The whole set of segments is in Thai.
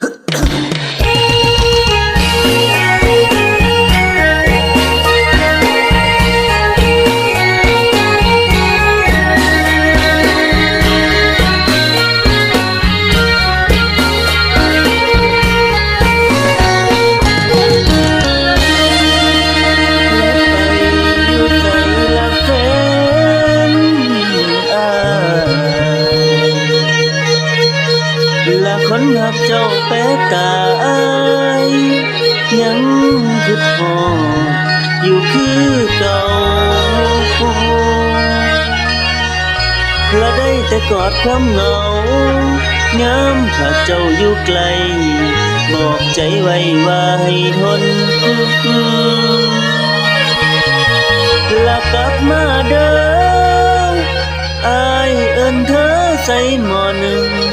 Huh? คนหักเจ้าแป๊กตายยังคือพออยู่คือเก่าและได้แต่กอดความเหงางามถ้าเจ้าอยู่ไกล บอกใจไว้ว่าให้ทนละกลับมาเด้ออายเอิ้นเธอใส่หมอหนึ่ง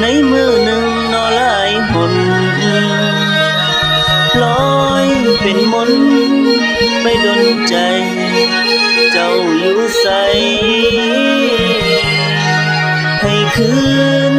ในมือหนึ่งนอลายหนลอยเป็นมนไปดนใจ เจ้าอยู่ใส ให้คืน